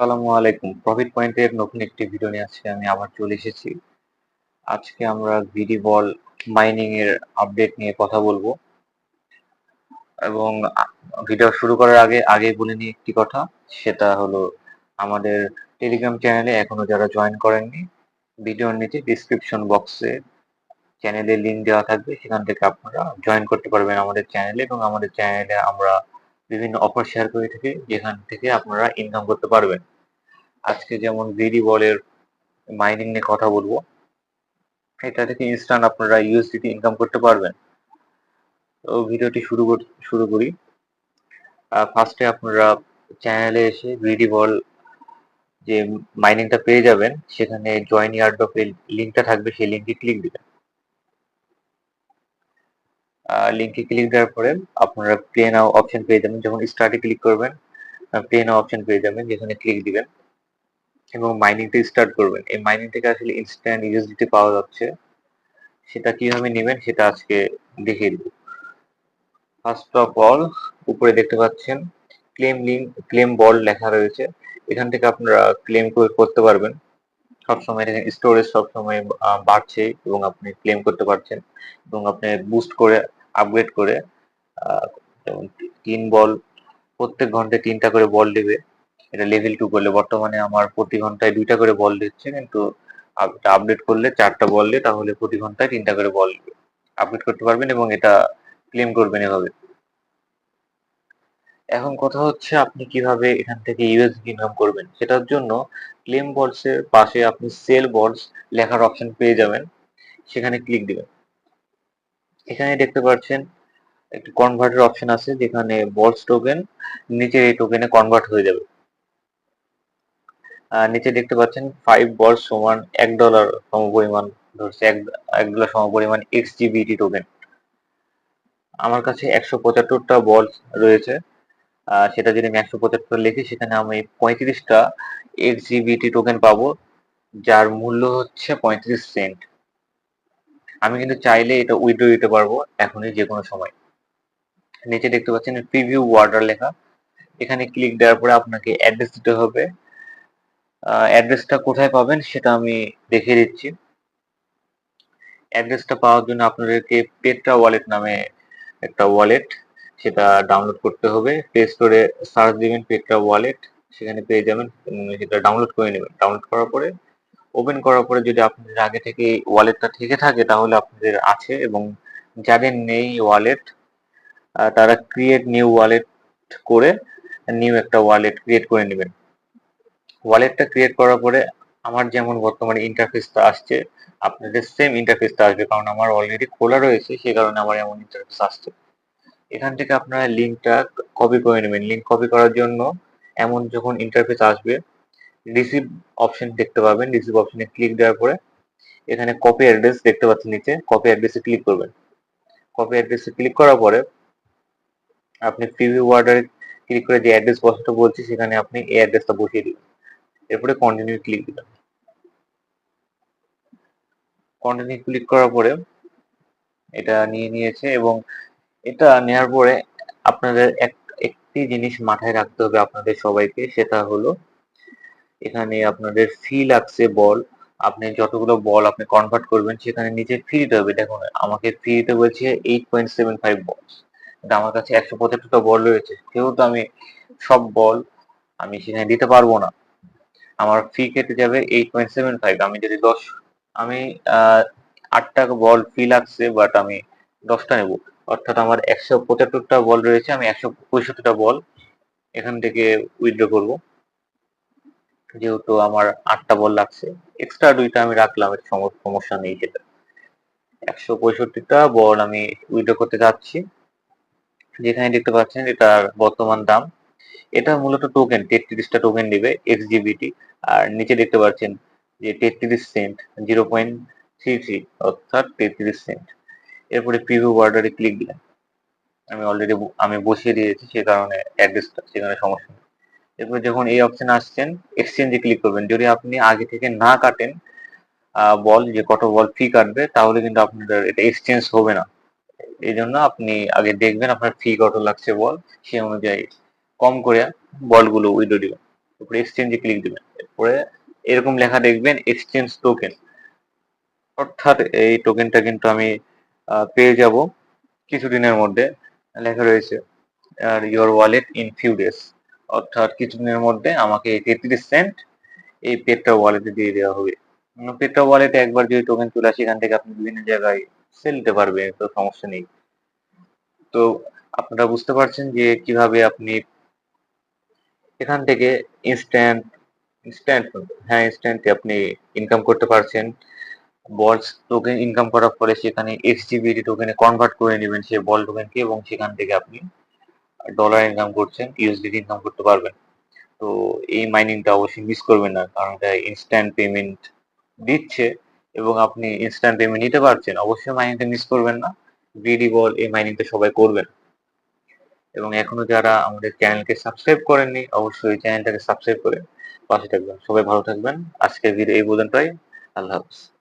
আসসালামু আলাইকুম। প্রফিট পয়েন্টের নতুন একটি ভিডিও নিয়ে আজকে আমি আবার চলে এসেছি। আজকে আমরা ভিডি বল মাইনিং এর আপডেট নিয়ে কথা বলব। এবং ভিডিও শুরু করার আগে আগে বলে নিই একটি কথা, সেটা হলো আমাদের টেলিগ্রাম চ্যানেলে এখনও যারা জয়েন করেননি ভিডিওর নিচে ডিসক্রিপশন বক্সে চ্যানেলের লিঙ্ক দেওয়া থাকবে। সেখান থেকে আপনারা জয়েন করতে পারবেন আমাদের চ্যানেলে এবং আমাদের চ্যানেলে আমরা বিভিন্ন অফার শেয়ার করে থাকি, যেখান থেকে আপনারা ইনকাম করতে পারবেন। আজকে যেমন ভিডি বলের মাইনিং নিয়ে কথা বলব, এটা থেকে ইনস্ট্যান্ট আপনারা ইউএসডিটি ইনকাম করতে পারবেন। তো ভিডিওটি শুরু শুরু করি। ফার্স্টে আপনারা চ্যানেলে এসে ভিডি বল যে মাইনিংটা পেয়ে যাবেন, সেখানে জয়েন ইয়ারড্রপের লিঙ্কটা থাকবে, সেই লিঙ্কে ক্লিক দিবেন। লিঙ্কে ক্লিক দেওয়ার পরে আপনারা প্লে নাও অপশন পেয়ে যাবেন। যখন স্টার্টে ক্লিক করবেন প্লে নাও অপশন পেয়ে যাবেন, যেখানে ক্লিক দিবেন এবং মাইনিংটা স্টার্ট করবেন। এই মাইনিং থেকে আসলে ইনস্ট্যান্ট ইউএসডিটি পাওয়া যাচ্ছে। সেটা কীভাবে নেবেন সেটা আজকে দেখিয়ে দিব। ফার্স্ট অফ অল উপরে দেখতে পাচ্ছেন ক্লেম লিঙ্ক ক্লেম বল লেখা রয়েছে। এখান থেকে আপনারা ক্লেম করতে পারবেন। সবসময় স্টোরেজ সবসময় বাড়ছে এবং আপনি ক্লেম করতে পারছেন এবং আপনি বুস্ট করে আপগ্রেড করে যেমন তিন বল, প্রত্যেক ঘন্টায় তিনটা করে বল দেবে এটা লেভেল টু করলে, বর্তমানে আমার প্রতি ঘন্টায় দুইটা করে বল দিচ্ছে কিন্তু আপডেট করলে চারটা বল দিয়ে তাহলে প্রতি ঘন্টায় তিনটা করে বল দিবে আপডেট করতে পারবেন এবং এটা ক্লেম করবেন এভাবে। এখন কথা হচ্ছে আপনি কীভাবে এখান থেকে ইউএসডি ইনকাম করবেন। সেটার জন্য ক্লেম বলসের পাশে আপনি সেল বলস লেখার অপশন পেয়ে যাবেন। সেখানে ক্লিক দিবেন। এখানে দেখতে পাচ্ছেন একটি কনভার্টের অপশন আছে, যেখানে বলস টোকেন নিচে এই টোকেনে কনভার্ট হয়ে যাবে। নিচে দেখতে পাচ্ছেন ফাইভ বলস সমান এক ডলার সমপরিমাণ, ধরছে এক এক ডলার সমপরিমাণ এক্স জিবিটি টোকেন আমার কাছে একশো পঁচাত্তরটা বলস রয়েছে। সেটা যদি আমি একশো পঁচাত্তর লিখি, সেখানে আমি পঁয়ত্রিশটা এক্স জিবিটি টোকেন পাবো, যার মূল্য হচ্ছে পঁয়ত্রিশ সেন্ট আমি কিন্তু চাইলে এটা উইড্রো দিতে পারব এখনই যে কোনো সময়। নিচে দেখতে পাচ্ছেন প্রিভিউ ওয়ার্ডার লেখা। এখানে ক্লিক দেওয়ার পরে আপনাকে অ্যাড্রেস দিতে হবে। অ্যাড্রেসটা কোথায় পাবেন সেটা আমি দেখিয়ে দিচ্ছি। অ্যাড্রেসটা পাওয়ার জন্য আপনাদেরকে পেট্রা ওয়ালেট নামে একটা ওয়ালেট সেটা ডাউনলোড করতে হবে। প্লে স্টোরে সার্চ দিবেন পেট্রা ওয়ালেট সেখানে পেয়ে যাবেন সেটা ডাউনলোড করে নেবেন। ডাউনলোড করার পরে ওপেন করার পরে যদি আপনাদের আগে থেকে ওয়ালেটটা থেকে থাকে, তাহলে আপনাদের আছে এবং যাদের নেই ওয়ালেট তারা ক্রিয়েট নিউ ওয়ালেট করে নিউ একটা ওয়ালেট ক্রিয়েট করে নেবেন। ওয়ালেটটা ক্রিয়েট করার পরে আমার যেমন বর্তমানে ইন্টারফেসটা আসছে, আপনাদের সেম ইন্টারফেসটা আসবে, কারণ আমার অলরেডি খোলা রয়েছে সেই কারণে আমার এমন ইন্টারফেস আসছে। এখান থেকে আপনারা লিঙ্কটা কপি করে নেবেন। লিঙ্ক কপি করার জন্য এমন যখন ইন্টারফেস আসবে রিসিভ অপশন দেখতে পাবেন রিসিভ অপশনে ক্লিক দেওয়ার পরে এখানে কপি অ্যাড্রেস দেখতে পাচ্ছেন নিচে কপি অ্যাড্রেসে ক্লিক করবেন। কপি অ্যাড্রেসে ক্লিক করার পরে আপনি প্রিভিউ ওয়ার্ডারে ক্লিক করে যে অ্যাড্রেস বসাতে বলছি, সেখানে আপনি এই অ্যাড্রেসটা বসিয়ে দিবেন। এরপরে কন্টিনিউ ক্লিক দিবেন। কন্টিনিউ ক্লিক করার পরে এটা নিয়ে নিয়েছে এবং এটা নেওয়ার পরে আপনাদের এক, একটি জিনিস মাথায় রাখতে হবে আপনাদের সবাইকে, সেটা হলো এখানে আপনাদের ফি লাগছে বল আপনি যতগুলো বল আপনি কনভার্ট করবেন, সেখানে নিচে ফি দিতে হবে। দেখুন, আমাকে ফি দিতে বলছে এইট পয়েন্ট সেভেন ফাইভ বল আমার কাছে একশো পঁচাত্তরটা বল রয়েছে। সেহেতু আমি সব বল আমি সেখানে দিতে পারব না। আমার ফি কেটে যাবে এইট পয়েন্ট সেভেন ফাইভ আমি যদি দশ, আমি আটটা বল ফি লাগছে বাট আমি দশটা নেব। অর্থাৎ আমার একশো পঁচাত্তরটা বল রয়েছে, আমি একশো পঁয়ষট্টিটা বল এখান থেকে উইথড্র করব। যেহেতু আমার আটটা বল লাগছে এক্সট্রা দুইটা আমি রাখলাম সমস্যা নেই সেটা। একশো পঁয়ষট্টিটা বল আমি উইথড্র করতে যাচ্ছি। যেখানে দেখতে পাচ্ছেন এটার বর্তমান দাম। এটা মূলত টোকেন তেত্রিশটা টোকেন দিবে এক্স জিবিটি আর নিচে দেখতে পাচ্ছেন যে তেত্রিশ cent zero point three three অর্থাৎ তেত্রিশ সেন্ট এরপরে প্রিভিউ অর্ডারে ক্লিক দিলেন আমি অলরেডি আমি বসিয়ে দিয়েছি, সে কারণে অ্যাড্রেসটা সেখানে সমস্যা এরপরে যখন এই অপশন আসছেন এক্সচেঞ্জে ক্লিক করবেন। যদি আপনি আগে থেকে না কাটেন বল, যে কত বল ফি কাটবে, তাহলে কিন্তু আপনাদের এটা এক্সচেঞ্জ হবে না। এই জন্য আপনি আগে দেখবেন আপনার ফি কত লাগছে বল, সেই অনুযায়ী কম করে বলগুলো উইডো দিবেন। উপরে এক্সচেঞ্জে ক্লিক দিবেন। এরপরে এরকম লেখা দেখবেন এক্সচেঞ্জ টোকেন অর্থাৎ এই টোকেনটা কিন্তু আমি পেয়ে যাব কিছুদিনের মধ্যে। লেখা রয়েছে আর your wallet in few days অর্থাৎ কিছুদিনের মধ্যে আমাকে তেত্রিশ সেন্ট এই পেট্রা ওয়ালেটে দিয়ে দেওয়া হবে। পেট্রা ওয়ালেটে একবার যদি টোকেন চলে আসে, এখান থেকে আপনি বিভিন্ন জায়গায় সেল দিতে পারবেন, তো সমস্যা নেই। তো আপনারা বুঝতে পারছেন যে কীভাবে আপনি এখান থেকে ইনস্ট্যান্ট ইনস্ট্যান্ট হ্যাঁ ইনস্ট্যান্ট আপনি ইনকাম করতে পারছেন। বলস টোকেন ইনকাম করার ফলে সেখানে এক্সজিবিডি টোকেনে কনভার্ট করে নেবেন সেই বল টোকেনকে এবং সেখান থেকে আপনি ডলার ইনকাম করছেন ইউএসডিটি ইনকাম করতে পারবেন। তো এই মাইনিংটা অবশ্যই মিস করবেন না, কারণ এটা ইনস্ট্যান্ট পেমেন্ট দিচ্ছে এবং আপনি ইনস্ট্যান্ট পেমেন্ট নিতে পারছেন। অবশ্যই মাইনিংটা মিস করবেন না বিডি বল এই মাইনিংটা সবাই করবেন। এবং এখনও যারা আমাদের চ্যানেলকে সাবস্ক্রাইব করেননি, অবশ্যই চ্যানেলটাকে সাবস্ক্রাইব করে পাশে থাকবেন। সবাই ভালো থাকবেন। আজকের ভিডিও এই পর্যন্তই। আল্লাহ হাফিজ।